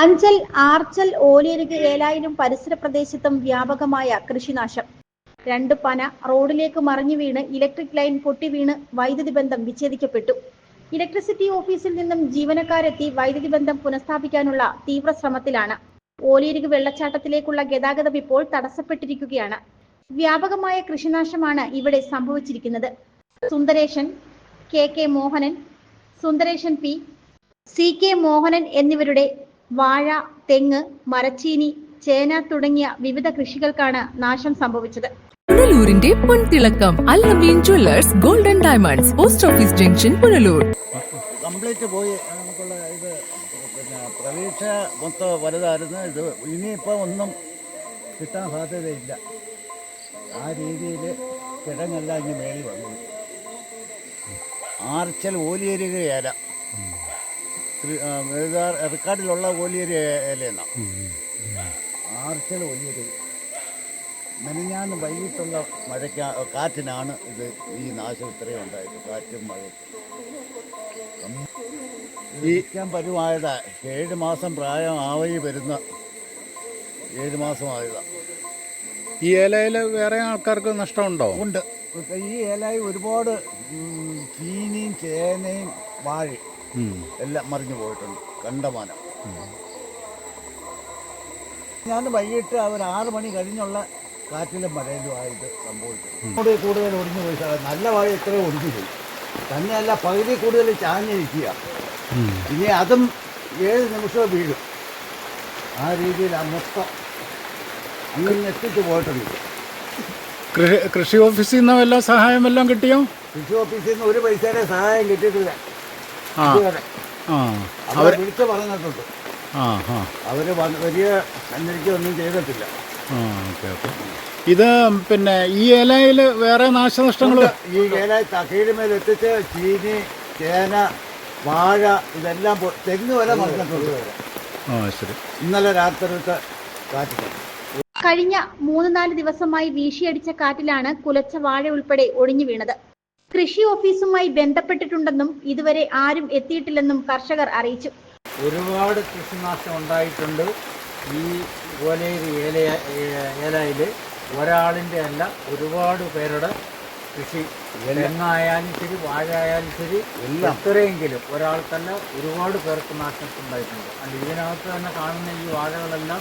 അഞ്ചൽ ആർച്ചൽ ഓലിയരുക് ഏലായിലും പരിസര പ്രദേശത്തും വ്യാപകമായ കൃഷിനാശം. രണ്ട് പന റോഡിലേക്ക് മറിഞ്ഞു വീണ് ഇലക്ട്രിക് ലൈൻ പൊട്ടി വീണ് വൈദ്യുതി ബന്ധം വിച്ഛേദിക്കപ്പെട്ടു. ഇലക്ട്രിസിറ്റി ഓഫീസിൽ നിന്നും ജീവനക്കാരെത്തി വൈദ്യുതി ബന്ധം പുനഃസ്ഥാപിക്കാനുള്ള തീവ്ര ശ്രമത്തിലാണ്. ഓലിയരുക് വെള്ളച്ചാട്ടത്തിലേക്കുള്ള ഗതാഗതം ഇപ്പോൾ തടസ്സപ്പെട്ടിരിക്കുകയാണ്. വ്യാപകമായ കൃഷിനാശമാണ് ഇവിടെ സംഭവിച്ചിരിക്കുന്നത്. Sundaresan K K Mohanan Sundaresan P C K Mohanan എന്നിവരുടെ വാഴ തെങ്ങ് മരച്ചീനി ചേന തുടങ്ങിയ വിവിധ കൃഷികൾക്കാണ് നാശം സംഭവിച്ചത്. പുനലൂരിന്റെ പൊൻതിളക്കം Allameen Jewellers Golden Diamonds post office junction Punalur. Complete പോയി. നമുക്കുള്ള ഇത് പിന്നെ പ്രതീക്ഷ മൊത്തം വലുതായിരുന്നു. ഇത് ഇനിയിപ്പോൾ ഒന്നും കിട്ടാൻ സാധ്യതയില്ല. ആ രീതിയിൽ കിഴങ്ങെല്ലാം ഇനി മേളിൽ വന്നു. ആർച്ചൽ ഓലിയരിക ഇത് റെക്കാർഡിലുള്ള ഓലിയരി ഏലയെന്നാണ് ആർച്ചൽ ഓലിയരി മെനഞ്ഞാന്ന് വൈകിട്ടുള്ള മഴയ്ക്ക് കാറ്റിനാണ് ഇത് ഈ നാശം ഇത്രയും ഉണ്ടായത്. കാറ്റും മഴയും. ജീവിക്കാൻ പരുവായതാ. ഏഴ് മാസം പ്രായം ആവയി വരുന്ന ഏഴ് മാസമായതാ. ഈ ഏലയിൽ വേറെ ആൾക്കാർക്ക് നഷ്ടമുണ്ടോ? ഉണ്ട്. ഈ ഏലായി ഒരുപാട് ചീനിയും ചേനയും വാഴയും. എല്ലാം മറിഞ്ഞു പോയിട്ടുണ്ട്. കണ്ടമാനം. ഞാൻ വൈകിട്ട് അവർ ആറ് മണി കഴിഞ്ഞുള്ള കാറ്റിലും മഴയിലും ആയിട്ട് സംഭവിച്ചു കൂടുതൽ കൂടുതൽ ഒടിഞ്ഞു പോയി സാറേ. നല്ല വാഴ ഇത്രയും ഒടിഞ്ഞു പോയി. തന്നെയല്ല പകുതി കൂടുതൽ ചാഞ്ഞിരിക്കുക. ഇനി അതും ഏഴ് നിമിഷവും വീഴും. ആ രീതിയിൽ ആ മൊത്തം അങ്ങനെ എത്തിച്ചു പോയിട്ടുണ്ട്. കൃഷി ഓഫീസിൽ നിന്ന് എല്ലാ സഹായം എല്ലാം കിട്ടിയോ? കൃഷി ഓഫീസിൽ നിന്ന് ഒരു പൈസയുടെ സഹായം കിട്ടിയിട്ടില്ല. ഇതുവരെ. ആ. അവർ വിളിച്ച് പറഞ്ഞിട്ടുണ്ട്. അവർ വലിയ അന്വേഷിക്കുകയൊന്നും ചെയ്തിട്ടില്ല. ഇത് പിന്നെ ഈ ഏലയിൽ വേറെ നാശനഷ്ടങ്ങൾ ഈ ഏല മേലെ എത്തിച്ച് ചീനി ചേന വാഴ ഇതെല്ലാം തെങ്ങ് വരെ മറന്നിട്ടുണ്ട് ശരി. ഇന്നലെ രാത്രിത്തെ കാറ്റിൽ കഴിഞ്ഞ മൂന്ന് നാല് ദിവസമായി വീശിയടിച്ച കാറ്റിലാണ് കുലച്ച വാഴ ഉൾപ്പെടെ ഒടിഞ്ഞു വീണത്. കൃഷി ഓഫീസുമായി ബന്ധപ്പെട്ടിട്ടുണ്ടെന്നും ഇതുവരെ ആരും എത്തിയിട്ടില്ലെന്നും കർഷകർ അറിയിച്ചു. ഒരുപാട് കൃഷിനാശം ഉണ്ടായിട്ടുണ്ട്. ഈ ഓലയിൽ ഏല ഏലയിൽ ഒരാളിന്റെ അല്ല ഒരുപാട് പേരുടെ കൃഷി തെങ്ങായാലും ശരി വാഴ ആയാലും ശരി എല്ലാം. എത്രയെങ്കിലും ഒരാൾക്കല്ല ഒരുപാട് പേർക്ക് നാശമുണ്ടായിട്ടുണ്ട്. അല്ല ഇതിനകത്ത് തന്നെ കാണുന്ന ഈ വാഴകളെല്ലാം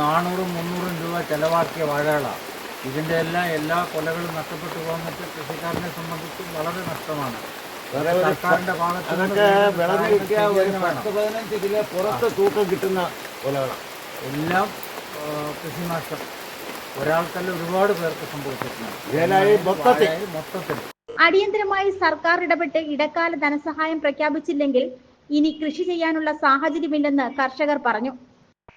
നാനൂറും മുന്നൂറും രൂപ ചെലവാക്കിയ വാഴകളാണ് ഇതിന്റെ എല്ലാം എല്ലാ കൊലകളും നഷ്ടപ്പെട്ടു പോകുന്നിട്ട് കൃഷിക്കാരനെ സംബന്ധിച്ച് വളരെ നഷ്ടമാണ്. സർക്കാരിന്റെ അതൊക്കെ കിട്ടിയ ഒരു സഹായം വേണം. പത്ത് പതിനഞ്ച് കിലോ പുറത്ത് തൂക്കം കിട്ടുന്ന കൊലകളാണ്. എല്ലാം കൃഷിനാശം. ഒരാൾക്കല്ല ഒരുപാട് പേർക്ക് സംഭവിച്ചിട്ടുണ്ട്. മൊത്തത്തിൽ. അടിയന്തരമായി സർക്കാർ ഇടപെട്ട് ഇടക്കാല ധനസഹായം പ്രഖ്യാപിച്ചില്ലെങ്കിൽ ഇനി കൃഷി ചെയ്യാനുള്ള സാഹചര്യമില്ലെന്ന് കർഷകർ പറഞ്ഞു.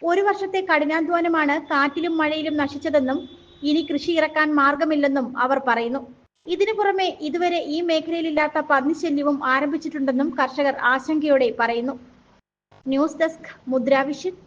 ഒരു വർഷത്തെ കഠിനാധ്വാനമാണ് കാറ്റിലും മഴയിലും നശിച്ചതെന്നും ഇനി കൃഷി ഇറക്കാൻ മാർഗമില്ലെന്നും അവർ പറയുന്നു. ഇതിനു പുറമെ ഇതുവരെ ഈ മേഖലയിലില്ലാത്ത പന്നിശല്യവും ആരംഭിച്ചിട്ടുണ്ടെന്നും കർഷകർ ആശങ്കയോടെ പറയുന്നു. News desk Mudravision.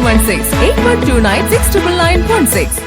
916 8129 69916.